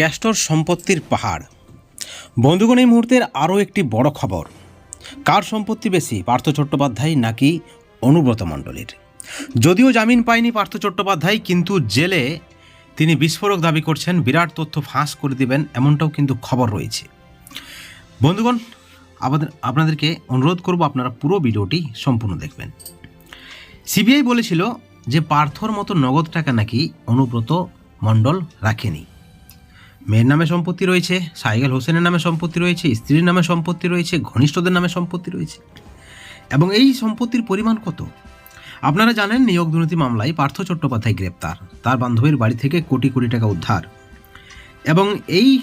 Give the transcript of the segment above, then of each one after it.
Castor সম্পত্তির পাহাড়। বন্ধুগণ, এই মুহূর্তের আরও একটি বড় খবর। কার সম্পত্তি বেশি, পার্থ চট্টোপাধ্যায় নাকি অনুব্রত মণ্ডলীর? যদিও জামিন পায়নি পার্থ চট্টোপাধ্যায়, কিন্তু জেলে তিনি বিস্ফোরক দাবি করছেন, বিরাট তথ্য ফাঁস করে দিবেন, এমনটাও কিন্তু খবর রয়েছে। বন্ধুগণ আমাদের আপনাদেরকে অনুরোধ করব আপনারা পুরো ভিডিওটি সম্পূর্ণ দেখবেন। সিবিআই বলেছিল যে পার্থর মতো নগদ টাকা নাকি অনুব্রত মণ্ডল রাখেনি। মেয়ের নামে সম্পত্তি রয়েছে, সাইকেল হোসেনের নামে সম্পত্তি রয়েছে, স্ত্রীর নামে সম্পত্তি রয়েছে, ঘনিষ্ঠদের নামে সম্পত্তি রয়েছে। এবং এই সম্পত্তির পরিমাণ কত? আপনারা জানেন নিয়োগ দুর্নীতি মামলায় পার্থ চট্টোপাধ্যায় গ্রেপ্তার, তার বান্ধবীর বাড়ি থেকে কোটি কোটি টাকা উদ্ধার। এবং এই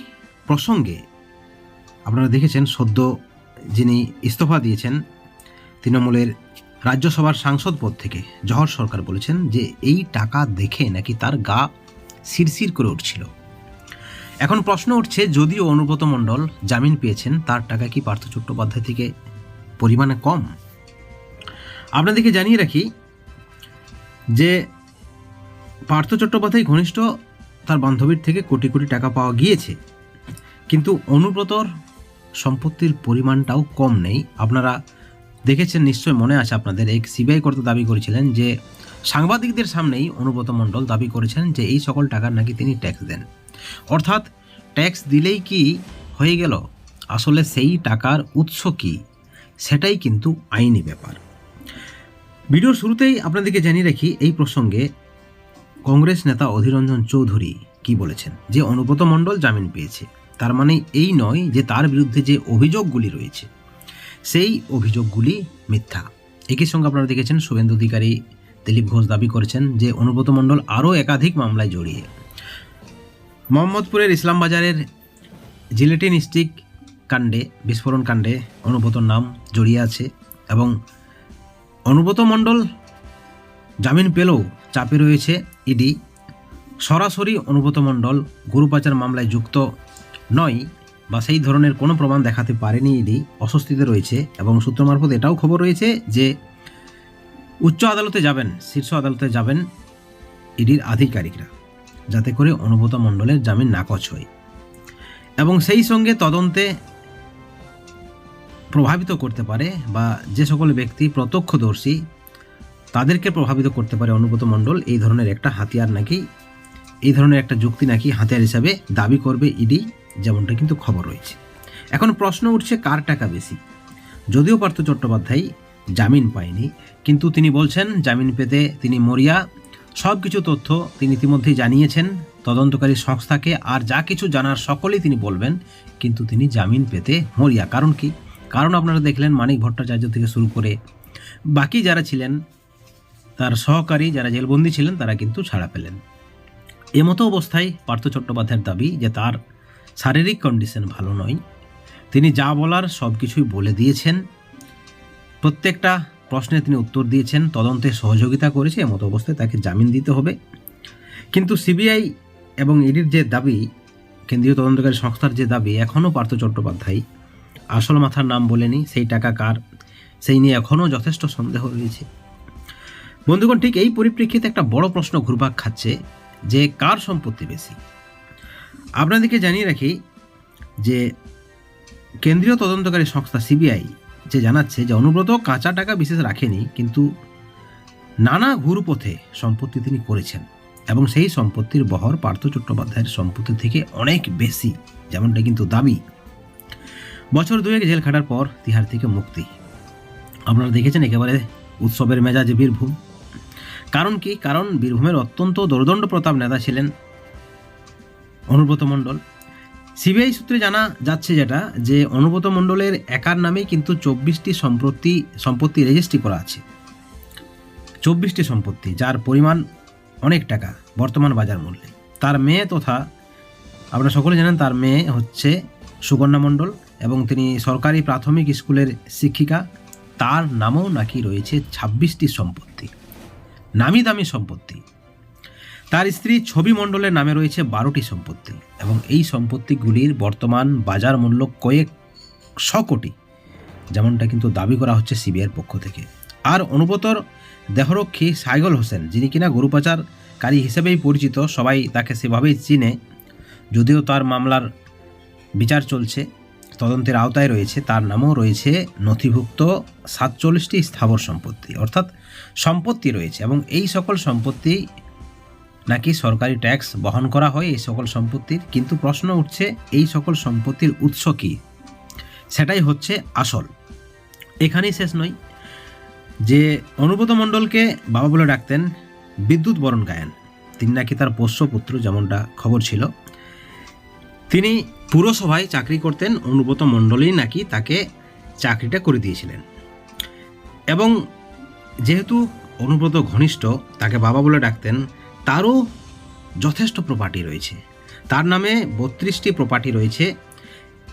প্রসঙ্গে আপনারা দেখেছেন সদ্য যিনি ইস্তফা দিয়েছেন, তৃণমূলের রাজ্যসভার সাংসদ পদ থেকে জহর সরকার বলেছেন যে এই টাকা দেখে নাকি তার গা শিরশির করে উঠছিল। এখন প্রশ্ন উঠছে, যদিও অনুব্রত মণ্ডল জামিন পেয়েছেন, তার টাকা কি পার্থ চট্টোপাধ্যায় থেকে পরিমাণে কম? আপনাদেরকে জানিয়ে রাখি যে পার্থ চট্টোপাধ্যায় ঘনিষ্ঠ তার বান্ধবীর থেকে কোটি কোটি টাকা পাওয়া গিয়েছে, কিন্তু অনুব্রতর সম্পত্তির পরিমাণটাও কম নেই। আপনারা দেখেছেন, নিশ্চয় মনে আছে আপনাদের, এক সিবিআই কর্তা দাবি করেছিলেন যে সাংবাদিকদের সামনেই অনুব্রত মণ্ডল দাবি করেছেন যে এই সকল টাকার নাকি তিনি ট্যাক্স দেন। অর্থাৎ ট্যাক্স দিলেই কি হয়ে গেল? আসলে সেই টাকার উৎস কি? সেটাই কিন্তু আইনি ব্যাপার। ভিডিওর শুরুতেই আপনাদেরকে জানিয়ে রাখি, এই প্রসঙ্গে কংগ্রেস নেতা অধীররঞ্জন চৌধুরী কি বলেছেন? যে অনুব্রত মণ্ডল জামিন পেয়েছে, তার মানে এই নয় যে তার বিরুদ্ধে যে অভিযোগগুলি রয়েছে, সেই অভিযোগগুলি মিথ্যা। একই সঙ্গে আপনারা দেখেছেন, শুভেন্দু অধিকারী দিলীপ ঘোষ দাবি করেছেন যে অনুব্রত মণ্ডল আরও একাধিক মামলায় জড়িয়ে। মোহাম্মদপুরের ইসলামবাজারের জিলেটিন স্টিক কাণ্ডে, বিস্ফোরণ কাণ্ডে অনুব্রতর নাম জড়িয়ে আছে এবং অনুব্রত মণ্ডল জামিন পেলেও চাপে রয়েছে ইডি। সরাসরি অনুব্রত মণ্ডল গরু পাচার মামলায় যুক্ত নয় বা সেই ধরনের কোনো প্রমাণ দেখাতে পারেনি ইডি, অস্বস্তিতে রয়েছে এবং সূত্র মারফত এটাও খবর রয়েছে যে উচ্চ আদালতে যাবেন, শীর্ষ আদালতে যাবেন ইডির আধিকারিকরা। যাতে করে অনুব্রত মণ্ডলের জামিন নাকচ হয়। এবং সেই সঙ্গে তদন্তে প্রভাবিত করতে পারে বা যে সকল ব্যক্তি প্রত্যক্ষদর্শী, তাদেরকে প্রভাবিত করতে পারে অনুব্রত মণ্ডল, এই ধরনের একটা হাতিয়ার নাকি, এই ধরনের একটা যুক্তি নাকি হাতিয়ার হিসাবে দাবি করবে ইডি, যেমনটা কিন্তু খবর রয়েছে। এখন প্রশ্ন উঠছে কার টাকা বেশি? যদিও পার্থ চট্টোপাধ্যায় জামিন পায়নি, কিন্তু তিনি বলছেন জামিন পেতে তিনি মরিয়া সব কিছু তথ্য তিনি ইতিমধ্যেই জানিয়েছেন। তদন্তকারী সংস্থাকে আর যা কিছু জানার সকলেই তিনি বলবেন, কিন্তু তিনি জামিন পেতে মরিয়া। কারণ কি? কারণ আপনারা দেখলেন মানিক ভট্টাচার্য থেকে শুরু করে বাকি যারা ছিলেন, তার সহকারী যারা জেলবন্দি ছিলেন, তারা কিন্তু ছাড়া পেলেন। এমতো অবস্থায় পার্থ চট্টোপাধ্যায়ের দাবি যে তার শারীরিক কন্ডিশন ভালো নয়। তিনি যা বলার সব কিছুই বলে দিয়েছেন। প্রত্যেকটা প্রশ্নে তিনি উত্তর দিয়েছেন, তদন্তে সহযোগিতা করেছে, এমতো অবস্থায় তাকে জামিন দিতে হবে। কিন্তু সিবিআই এবং ইডির যে দাবি, কেন্দ্রীয় তদন্তকারী সংস্থার যে দাবি, এখনও পার্থ চট্টোপাধ্যায় আসল মাথার নাম বলেনি, সেই টাকা কার? সেই নিয়ে এখনও যথেষ্ট সন্দেহ রয়েছে। বন্ধুগণ, ঠিক এই পরিপ্রেক্ষিতে একটা বড় প্রশ্ন ঘুরপাক খাচ্ছে, যে কার সম্পত্তি বেশি? আপনাদেরকে জানিয়ে রাখি যে কেন্দ্রীয় তদন্তকারী সংস্থা সিবিআই যে জানাচ্ছে যে অনুব্রত কাঁচা টাকা বিশেষ রাখেনি, কিন্তু নানা ঘুরপথে সম্পত্তি তিনি করেছেন এবং সেই সম্পত্তির বহর পার্থ চট্টোপাধ্যায়ের সম্পত্তি থেকে অনেক বেশি, যেমনটা কিন্তু দাবি। বছর দুয়েক জেল খাটার পর তিহার থেকে মুক্তি। আপনারা দেখেছেন একেবারে উৎসবের মেজাজে বীরভূম। কারণ কি? কারণ বীরভূমের অত্যন্ত দোর্দণ্ড প্রতাপ নেতা ছিলেন অনুব্রত মণ্ডল। সিবিআই সূত্রে জানা যাচ্ছে যেটা, যে অনুব্রত মণ্ডলের একার নামে কিন্তু চব্বিশটি সম্পত্তি সম্পত্তি রেজিস্ট্রি করা আছে। চব্বিশটি সম্পত্তি, যার পরিমাণ অনেক টাকা বর্তমান বাজার মূল্যে। তার মেয়ে তথা, আপনারা সকলে জানেন তার মেয়ে হচ্ছে সুকন্যা মণ্ডল এবং তিনি সরকারি প্রাথমিক স্কুলের শিক্ষিকা। তার নামও নাকি রয়েছে ছাব্বিশটি সম্পত্তি। নামি দামি সম্পত্তি। তার স্ত্রী ছবি মণ্ডলের নামে রয়েছে বারোটি সম্পত্তি এবং এই সম্পত্তিগুলির বর্তমান বাজার মূল্য কয়েক শ কোটি, যেমনটা কিন্তু দাবি করা হচ্ছে সিবিআইয়ের পক্ষ থেকে। আর অনুব্রতর দেহরক্ষী সাইগল হোসেন, যিনি কিনা গরু পাচারকারী হিসেবেই পরিচিত, সবাই তাকে সেভাবেই চিনে, যদিও তার মামলার বিচার চলছে, তদন্তের আওতায় রয়েছে, তার নামও রয়েছে নথিভুক্ত সাতচল্লিশটি স্থাবর সম্পত্তি, অর্থাৎ সম্পত্তি রয়েছে এবং এই সকল সম্পত্তি নাকি সরকারি ট্যাক্স বহন করা হয় এই সকল সম্পত্তির? কিন্তু প্রশ্ন উঠছে, এই সকল সম্পত্তির উৎস কী? সেটাই হচ্ছে আসল। এখানেই শেষ নয়। যে অনুব্রত মণ্ডলকে বাবা বলে ডাকতেন বিদ্যুৎ বরণ গায়েন, তিনি নাকি তার পোষ্যপুত্র যেমনটা খবর ছিল। তিনি পুরসভায় চাকরি করতেন, অনুব্রত মণ্ডলই নাকি তাকে চাকরিটা করে দিয়েছিলেন। এবং যেহেতু অনুব্রত ঘনিষ্ঠ, তাকে বাবা বলে ডাকতেন তারও যথেষ্ট প্রপার্টি রয়েছে। তার নামে বত্রিশটি প্রপার্টি রয়েছে।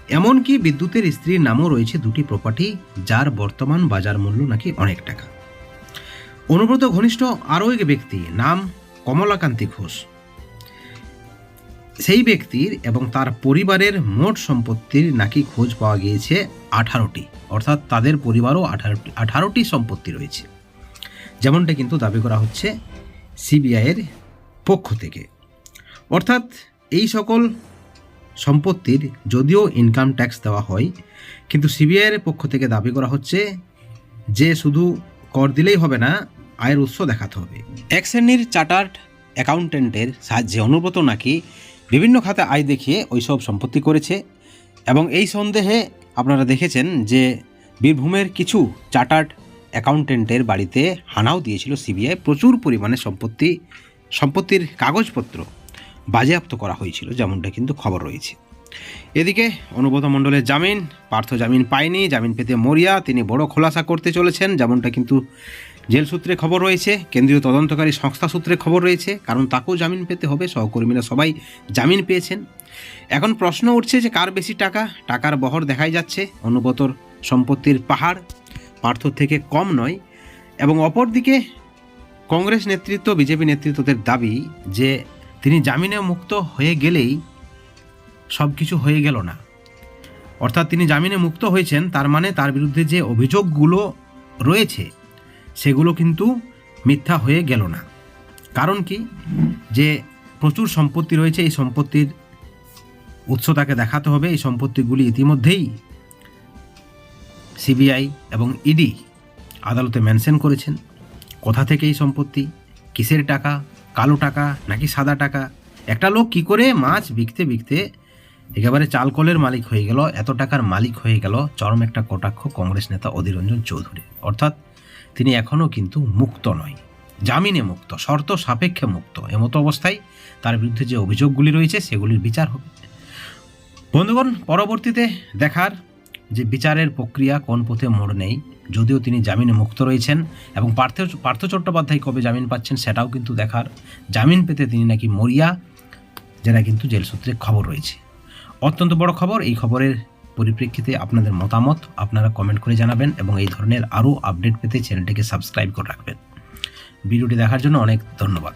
এমনকি বিদ্যুতের স্ত্রীর নামও রয়েছে দুটি প্রপার্টি যার বর্তমান বাজার মূল্য নাকি অনেক টাকা। অনুব্রত ঘনিষ্ঠ আরও এক ব্যক্তি, নাম কমলাকান্তি ঘোষ। সেই ব্যক্তির এবং তার পরিবারের মোট সম্পত্তির নাকি খোঁজ পাওয়া গিয়েছে আঠারোটি, অর্থাৎ তাদের পরিবারও আঠারোটি আঠারোটি সম্পত্তি রয়েছে। যেমনটা কিন্তু দাবি করা হচ্ছে, সিবিআইয়ের পক্ষ থেকে। অর্থাৎ এই সকল সম্পত্তির যদিও ইনকাম ট্যাক্স দেওয়া হয়, কিন্তু সিবিআইয়ের পক্ষ থেকে দাবি করা হচ্ছে যে শুধু কর দিলেই হবে না, আয়ের উৎস দেখাতে হবে। এক শ্রেণির চার্টার্ড অ্যাকাউন্টেন্টের সাহায্যে অনুব্রত নাকি বিভিন্ন খাতে আয় দেখিয়ে ওইসব সম্পত্তি করেছে এবং এই সন্দেহে আপনারা দেখেছেন যে বীরভূমের কিছু চার্টার্ড অ্যাকাউন্টেন্টের বাড়িতে হানাও দিয়েছিল সিবিআই প্রচুর পরিমাণে সম্পত্তি সম্পত্তির কাগজপত্র বাজেয়াপ্ত করা হয়েছিল, যেমনটা কিন্তু খবর রয়েছে। এদিকে অনুব্রত মণ্ডলের জামিন, পার্থ জামিন পায়নি, জামিন পেতে মরিয়া, তিনি বড় খোলাসা করতে চলেছেন, যেমনটা কিন্তু জেল সূত্রে খবর রয়েছে, কেন্দ্রীয় তদন্তকারী সংস্থা সূত্রে খবর রয়েছে, কারণ তাকেও জামিন পেতে হবে, সহকর্মীরা সবাই জামিন পেয়েছেন। এখন প্রশ্ন উঠছে যে কার বেশি টাকা, টাকার বহর দেখাই যাচ্ছে অনুব্রতর সম্পত্তির পাহাড় পার্থর থেকে কম নয়, এবং অপরদিকে কংগ্রেস নেতৃত্ব, বিজেপি নেতৃত্বদের দাবি যে তিনি জামিনে মুক্ত হয়ে গেলেই সব কিছু হয়ে গেল না। অর্থাৎ তিনি জামিনে মুক্ত হয়েছেন, তার মানে তার বিরুদ্ধে যে অভিযোগগুলো রয়েছে, সেগুলো কিন্তু মিথ্যা হয়ে গেল না। কারণ কি? যে প্রচুর সম্পত্তি রয়েছে, এই সম্পত্তির উৎস তাকে দেখাতে হবে। এই সম্পত্তিগুলি ইতিমধ্যেই সিবিআই এবং ইডি আদালতে মেনশন করেছেন। কোথা থেকে এই সম্পত্তি? কিসের টাকা? কালো টাকা নাকি সাদা টাকা? একটা লোক কি করে মাছ বিকতে বিকতে একেবারে চালকলের মালিক হয়ে গেল, এত টাকার মালিক হয়ে গেল, চরম একটা কটাক্ষ কংগ্রেস নেতা অধীর রঞ্জন চৌধুরী। অর্থাৎ তিনি এখনও কিন্তু মুক্ত নয়। জামিনে মুক্ত, শর্ত সাপেক্ষে মুক্ত। এমতো অবস্থায় তার বিরুদ্ধে যে অভিযোগগুলি রয়েছে, সেগুলির বিচার হবে। বন্ধুগণ, পরবর্তীতে দেখার যে বিচারের প্রক্রিয়া কোন পথে মোড় নেই, যদিও তিনি জামিনে মুক্ত রয়েছেন এবং পার্থ পার্থ চট্টোপাধ্যায় কবে জামিন পাচ্ছেন সেটাও কিন্তু দেখার জামিন পেতে তিনি নাকি মরিয়া, যেটা কিন্তু জেল সূত্রে খবর রয়েছে। অত্যন্ত বড় খবর, এই খবরের পরিপ্রেক্ষিতে আপনাদের মতামত আপনারা কমেন্ট করে জানাবেন এবং এই ধরনের আরও আপডেট পেতে চ্যানেলটিকে সাবস্ক্রাইব করে রাখবেন। ভিডিওটি দেখার জন্য অনেক ধন্যবাদ।